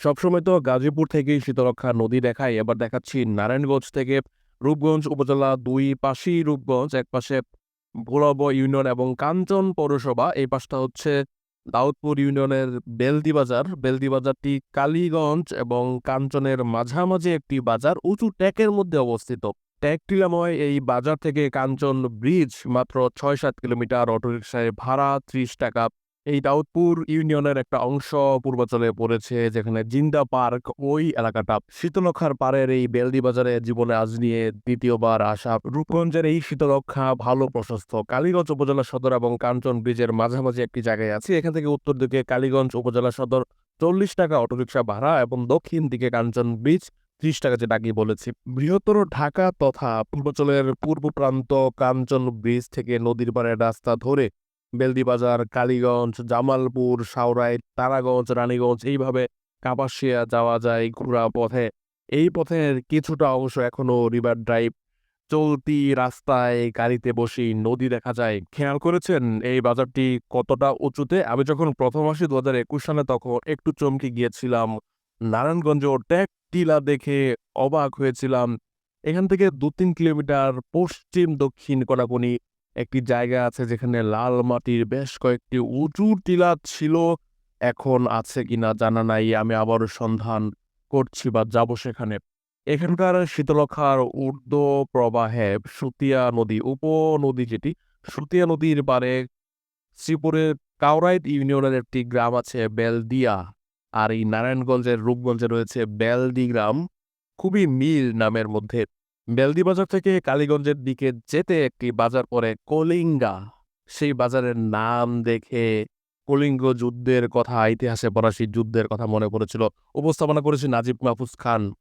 সবসময় তো গাজীপুর থেকেই শীতলক্ষা নদী দেখায়। এবার দেখাচ্ছি নারায়ণগঞ্জ থেকে রূপগঞ্জ উপজেলা দুই পাশেই রূপগঞ্জ, এক পাশে ভোলাব ইউনিয়ন এবং কাঞ্চন পৌরসভা। এই পাশটা হচ্ছে দাউদপুর ইউনিয়নের বেলদি বাজার বেলদি বাজারটি কালীগঞ্জ এবং কাঞ্চনের মাঝামাঝি একটি বাজার উঁচু ট্যাকের মধ্যে অবস্থিত। ট্যাগ টিলাময় এই বাজার থেকে কাঞ্চন ব্রিজ মাত্র ছয় সাত কিলোমিটার, অটোরিকশায় ভাড়া ত্রিশ টাকা। এই দাউদপুর ইউনিয়নের একটা অংশ পূর্বাঞ্চলে পড়েছে, যেখানে জিন্দা পার্ক ওই এলাকাটা। শীতলক্ষার পাড়ের এই বেলদি বাজারে জীবনে আজ নিয়ে দ্বিতীয়বার আসা রূপগঞ্জের এই শীতলক্ষা ভালো প্রশস্ত। কালীগঞ্জ উপজেলা সদর এবং কাঞ্চন ব্রিজের মাঝামাঝি একটি জায়গায় আছে। এখান থেকে উত্তর দিকে কালীগঞ্জ উপজেলা সদর চল্লিশ টাকা অটোরিকশা ভাড়া এবং দক্ষিণ দিকে কাঞ্চন ব্রিজ ত্রিশ টাকা যেটা আগে বলেছি। বৃহত্তর ঢাকা তথা পূর্বাঞ্চলের পূর্ব প্রান্ত কাঞ্চন ব্রিজ থেকে নদীর পাড়ের রাস্তা ধরে বেলদিবাজার, কালীগঞ্জ, জামালপুর সাউরাই তারাগঞ্জ, রানীগঞ্জ এইভাবে কাপাসিয়া যাওয়া যায় ঘোড়া পথে। এই পথের কিছুটা অংশ এখনও রিভার ড্রাইভ চলতি রাস্তায় গাড়িতে বসেই নদী দেখা যায়। খেয়াল করেছেন এই বাজারটি কতটা উঁচুতে? আমি যখন প্রথম আসি দু হাজার একুশ সালে তখন একটু চমকে গিয়েছিলাম। নারায়ণগঞ্জ ট্যাগ টিলা দেখে অবাক হয়েছিলাম। এখান থেকে দু তিন কিলোমিটার পশ্চিম দক্ষিণ কোনাকুনি একটি জায়গা আছে যেখানে লাল মাটির বেশ কয়েকটি উঁচু টিলা ছিল। এখন আছে কিনা জানা নাই, আমি আবারও সন্ধান করছি বা যাব সেখানে। এখানকার শীতলক্ষার ঊর্ধ্ব প্রবাহে সুতিয়া নদী, উপনদী যেটি, সুতিয়া নদীর পারে শ্রীপুরের কাউরাইত ইউনিয়নের একটি গ্রাম আছে, বেলদিয়া। আর এই নারায়ণগঞ্জের রূপগঞ্জে রয়েছে বেলদি গ্রাম খুবই মিল নামের মধ্যে। বেলদি বাজার থেকে কালীগঞ্জের দিকে যেতে একটি বাজার পরে কলিঙ্গা। সেই বাজারের নাম দেখে কলিঙ্গ যুদ্ধের কথা, ইতিহাসে পড়া যুদ্ধের কথা মনে পড়েছিল। উপস্থাপনা করেছে নাজিব মাহফুজ খান।